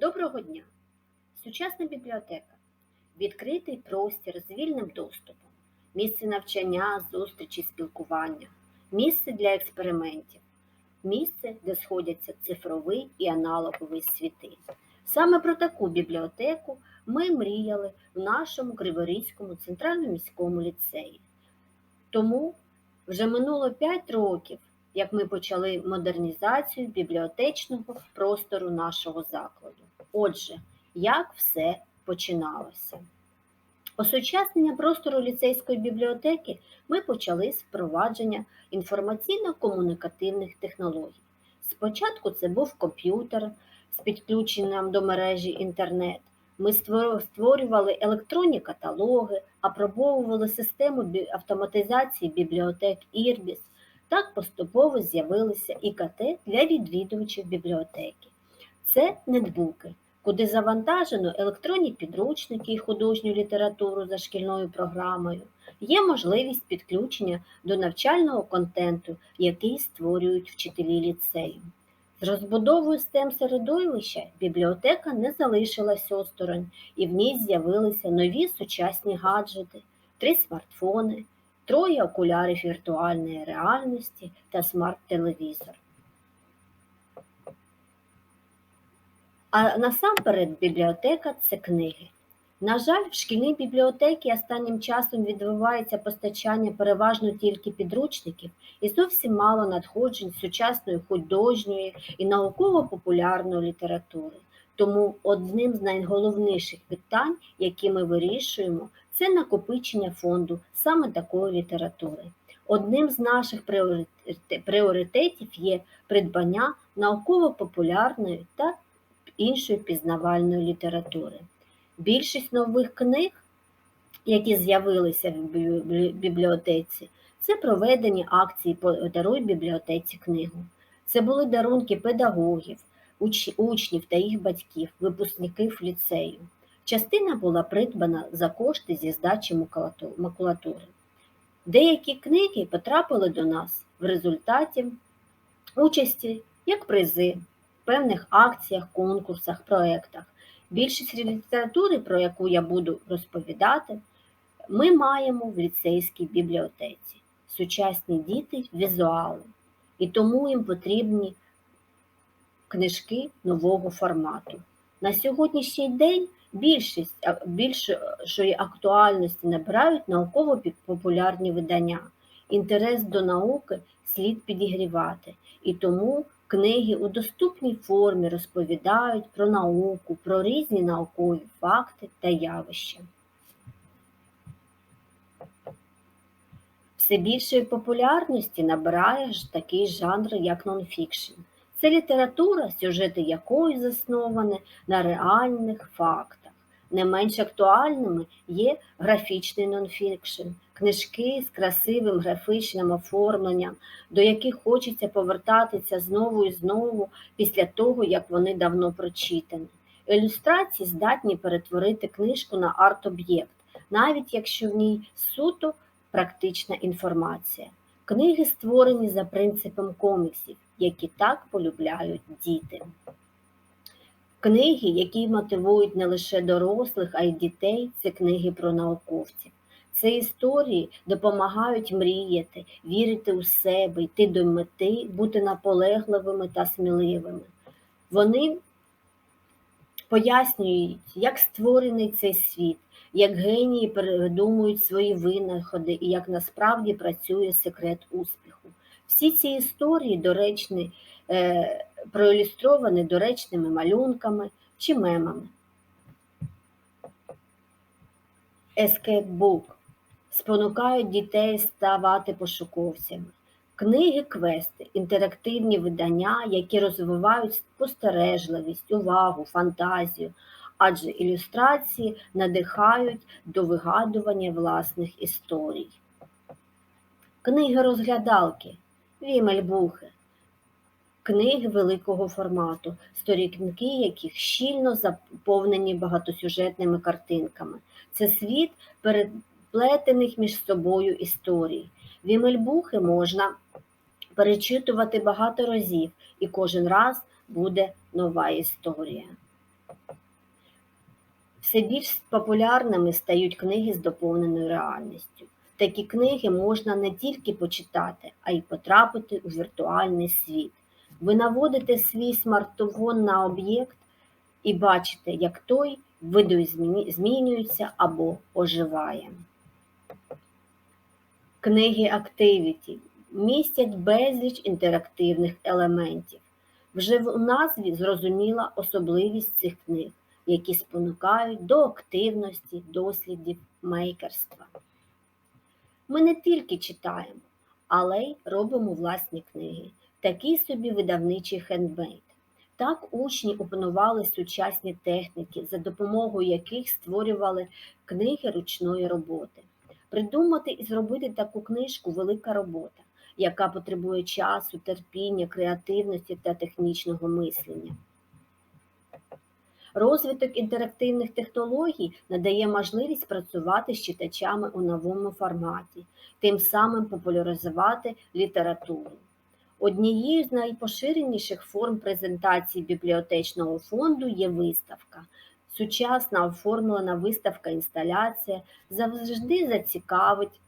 Доброго дня! Сучасна бібліотека відкритий простір з вільним доступом, місце навчання, зустрічі, спілкування, місце для експериментів, місце, де сходяться цифровий і аналоговий світи. Саме про таку бібліотеку ми мріяли в нашому Криворізькому центральному міському ліцеї. Тому вже минуло 5 років, як ми почали модернізацію бібліотечного простору нашого закладу. Отже, як все починалося? Осучаснення простору ліцейської бібліотеки ми почали з впровадження інформаційно-комунікативних технологій. Спочатку це був комп'ютер з підключенням до мережі інтернет. Ми створювали електронні каталоги, апробовували систему автоматизації бібліотек Ірбіс. Так поступово з'явилися ІКТ для відвідувачів бібліотеки. Це нетбуки, куди завантажено електронні підручники і художню літературу за шкільною програмою. Є можливість підключення до навчального контенту, який створюють вчителі ліцею. З розбудовою STEM середовища бібліотека не залишилась осторонь, і в ній з'явилися нові сучасні гаджети, три смартфони, троє окулярів віртуальної реальності та смарт-телевізор. А насамперед бібліотека це книги. На жаль, в шкільній бібліотеці останнім часом відбувається постачання переважно тільки підручників і зовсім мало надходжень сучасної художньої і науково-популярної літератури. Тому одним з найголовніших питань, які ми вирішуємо, це накопичення фонду саме такої літератури. Одним з наших пріоритетів є придбання науково-популярної та іншої пізнавальної літератури. Більшість нових книг, які з'явилися в бібліотеці, це проведені акції «Подаруй бібліотеці книгу. Це були дарунки педагогів, уч- учнів та їх батьків, випускників ліцею. Частина була придбана за кошти зі здачі макулатури. Деякі книги потрапили до нас в результаті участі як призи певних акціях, конкурсах, проєктах. Більшість літератури, про яку я буду розповідати, ми маємо в ліцейській бібліотеці. Сучасні діти візуали, і тому їм потрібні книжки нового формату. На сьогоднішній день більшість більшої актуальності набирають науково-популярні видання. Інтерес до науки слід підігрівати, і тому книги у доступній формі розповідають про науку, про різні наукові факти та явища. Все більшої популярності набирає ж такий жанр, як нонфікшн. Це література, сюжети якої засновані на реальних фактах. Не менш актуальними є графічний нонфікшн, книжки з красивим графічним оформленням, до яких хочеться повертатися знову і знову після того, як вони давно прочитані. Ілюстрації здатні перетворити книжку на арт-об'єкт, навіть якщо в ній суто практична інформація. Книги створені за принципом коміксів, які так полюбляють діти. Книги, які мотивують не лише дорослих, а й дітей, це книги про науковців. Це історії допомагають мріяти, вірити у себе, йти до мети, бути наполегливими та сміливими. Вони пояснюють, як створений цей світ, як генії придумують свої винаходи і як насправді працює секрет успіху. Всі ці історії доречні, е, проілюстровані доречними малюнками чи мемами. Ескейпбук спонукають дітей ставати пошуковцями. Книги квести, інтерактивні видання, які розвивають спостережливість, увагу, фантазію, адже ілюстрації надихають до вигадування власних історій. Книги розглядалки, вімельбухи, книги великого формату, сторінки яких щільно заповнені багатосюжетними картинками. Це світ переплетених між собою історій. Вімельбухи можна перечитувати багато разів, і кожен раз буде нова історія. Все більш популярними стають книги з доповненою реальністю. Такі книги можна не тільки почитати, а й потрапити у віртуальний світ. Ви наводите свій смартфон на об'єкт і бачите, як той видозмінюється або оживає. Книги Activity містять безліч інтерактивних елементів. Вже в назві зрозуміла особливість цих книг, які спонукають до активності дослідів мейкерства. Ми не тільки читаємо, але й робимо власні книги, такий собі видавничий хендмейд. Так учні опанували сучасні техніки, за допомогою яких створювали книги ручної роботи. Придумати і зробити таку книжку велика робота, яка потребує часу, терпіння, креативності та технічного мислення. Розвиток інтерактивних технологій надає можливість працювати з читачами у новому форматі, тим самим популяризувати літературу. Однією з найпоширеніших форм презентації бібліотечного фонду є виставка. Сучасна оформлена виставка інсталяція завжди зацікавить.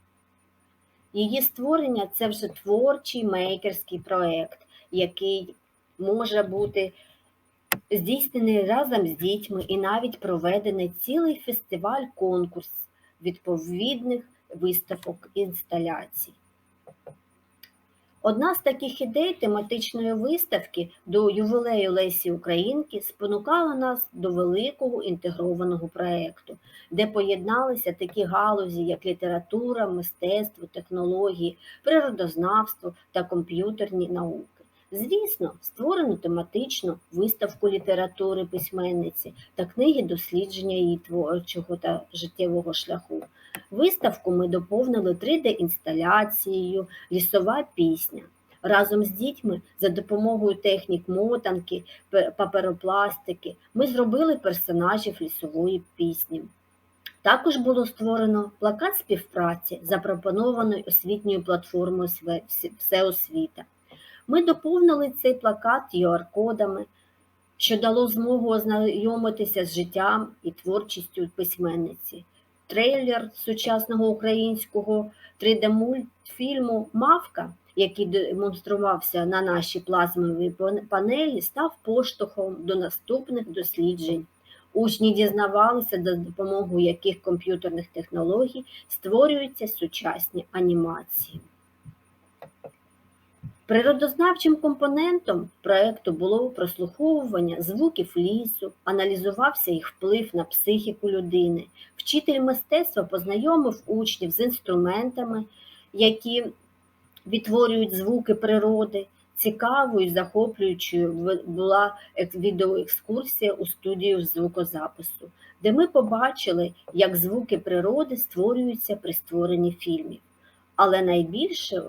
Її створення це вже творчий мейкерський проєкт, який може бути здійснений разом з дітьми і навіть проведений цілий фестиваль-конкурс відповідних виставок інсталяцій. Одна з таких ідей тематичної виставки до ювілею Лесі Українки спонукала нас до великого інтегрованого проєкту, де поєдналися такі галузі, як література, мистецтво, технології, природознавство та комп'ютерні науки. Звісно, створено тематичну виставку літератури письменниці та книги дослідження її творчого та життєвого шляху. Виставку ми доповнили 3D-інсталяцією Лісова пісня. Разом з дітьми за допомогою технік мотанки, паперопластики ми зробили персонажів лісової пісні. Також було створено плакат співпраці, запропонованої освітньою платформою Всеосвіта. Ми доповнили цей плакат QR-кодами, що дало змогу ознайомитися з життям і творчістю письменниці. Трейлер сучасного українського 3D-мультфільму Мавка, який демонструвався на нашій плазмовій панелі, став поштовхом до наступних досліджень. Учні дізнавалися, за допомогою яких комп'ютерних технологій створюються сучасні анімації. Природознавчим компонентом проєкту було прослуховування звуків лісу, аналізувався їх вплив на психіку людини. Вчитель мистецтва познайомив учнів з інструментами, які відтворюють звуки природи. Цікавою і захоплюючою була відеоекскурсія у студію звукозапису, де ми побачили, як звуки природи створюються при створенні фільмів. Але найбільший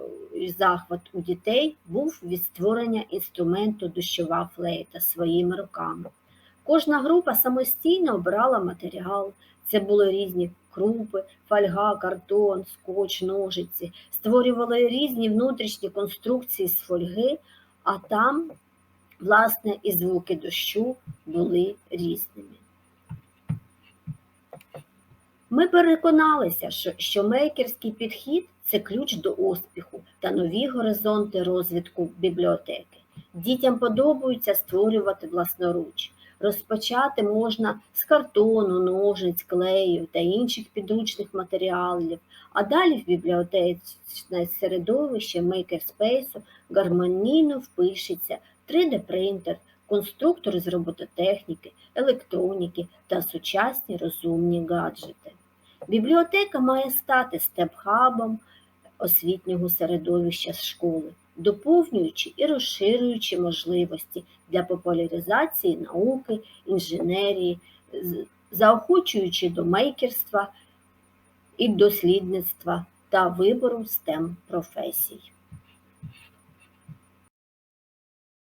захват у дітей був від створення інструменту дощова флейта своїми руками. Кожна група самостійно обирала матеріал. Це були різні крупи, фольга, картон, скотч, ножиці, створювали різні внутрішні конструкції з фольги, а там, власне, і звуки дощу були різними. Ми переконалися, що, мейкерський підхід це ключ до успіху та нові горизонти розвитку бібліотеки. Дітям подобається створювати власноруч. Розпочати можна з картону, ножиць, клею та інших підручних матеріалів, а далі в бібліотечне середовище мейкерспейсу гармонійно впишеться 3D-принтер, конструктори з робототехніки, електроніки та сучасні розумні гаджети. Бібліотека має стати степхабом освітнього середовища школи, доповнюючи і розширюючи можливості для популяризації науки, інженерії, заохочуючи до мейкерства і дослідництва та вибору STEM професій.